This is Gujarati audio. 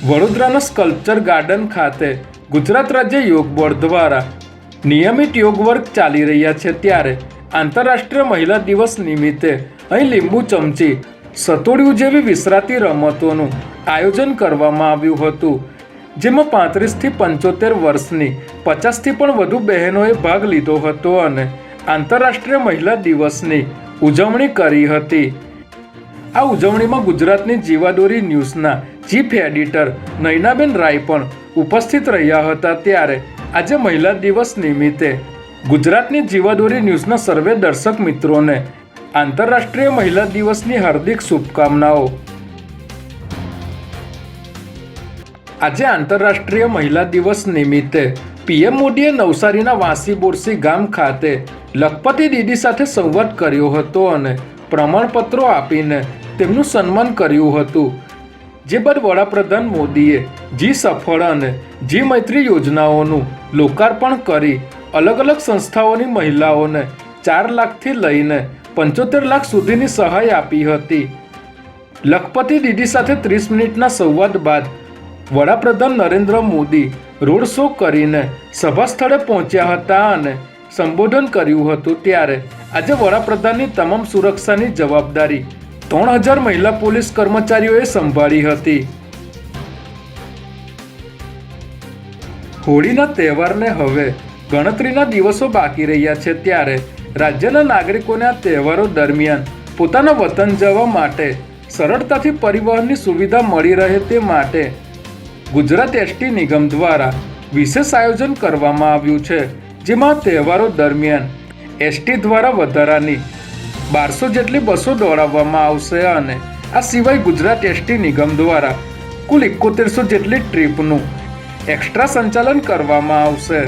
વડોદરાના સ્કલ્પચર ગાર્ડન ખાતે ગુજરાત રાજ્ય યોગ બોર્ડ દ્વારા નિયમિત યોગ વર્ગ ચાલી રહ્યા છે ત્યારે આંતરરાષ્ટ્રીય મહિલા દિવસ નિમિત્તે અહીં લીંબુ ચમચી, સતોડિયું જેવી વિસરાતી રમતોનું આયોજન કરવામાં આવ્યું હતું, જેમાં પાંત્રીસથી પંચોતેર વર્ષની પચાસથી પણ વધુ બહેનોએ ભાગ લીધો હતો અને આંતરરાષ્ટ્રીય મહિલા દિવસની ઉજવણી કરી હતી. આ ઉજવણીમાં ગુજરાતની જીવાદોરી ન્યૂઝના ચીફ એડિટર નયનાબેન રાય પણ ઉપસ્થિત રહ્યા હતા ત્યારે આજે મહિલા દિવસ નિમિત્તે ગુજરાતની જીવાદોરી ન્યૂઝના સર્વે દર્શક મિત્રોને આંતરરાષ્ટ્રીય મહિલા દિવસની હાર્દિક શુભકામનાઓ. આજે આંતરરાષ્ટ્રીય મહિલા દિવસ નિમિત્તે પીએમ મોદીએ નવસારીના વાંસી બોરસી ગામ ખાતે લખપતિ દીદી સાથે સંવાદ કર્યો હતો અને પ્રમાણપત્રો આપીને તેમનું સન્માન કર્યું હતું. જે બાદ વડાપ્રધાન મોદીએ જી સફળ અને જી મૈત્રી યોજનાઓનું લોકાર્પણ કરી અલગ અલગ સંસ્થાઓની મહિલાઓને ચાર લાખથી લઈને પંચોતેર લાખ સુધીની સહાય આપી હતી. લખપતિ દીદી સાથે ત્રીસ મિનિટના સંવાદ બાદ વડાપ્રધાન નરેન્દ્ર મોદી રોડ શો કરીને સભા સ્થળે પહોંચ્યા હતા અને સંબોધન કર્યું હતું. ત્યારે આજે વડાપ્રધાનની તમામ સુરક્ષાની જવાબદારી ત્રણ હજાર મહિલા પોલીસ કર્મચારીઓએ સંભાળી હતી. હોળીના તહેવારને હવે ગણતરીના દિવસો બાકી રહ્યા છે ત્યારે રાજ્યના નાગરિકોને આ તહેવારો દરમિયાન પોતાના વતન જવા માટે સરળતાથી પરિવહનની સુવિધા મળી રહે તે માટે ગુજરાત એસટી નિગમ દ્વારા વિશેષ આયોજન કરવામાં આવ્યું છે, જેમાં તહેવારો દરમિયાન એસટી દ્વારા વધારાની બારસો જેટલી બસો દોડાવવામાં આવશે અને આ સિવાય ગુજરાત એસટી નિગમ દ્વારા કુલ એકોતેરસો જેટલી ટ્રીપનું એક્સ્ટ્રા સંચાલન કરવામાં આવશે.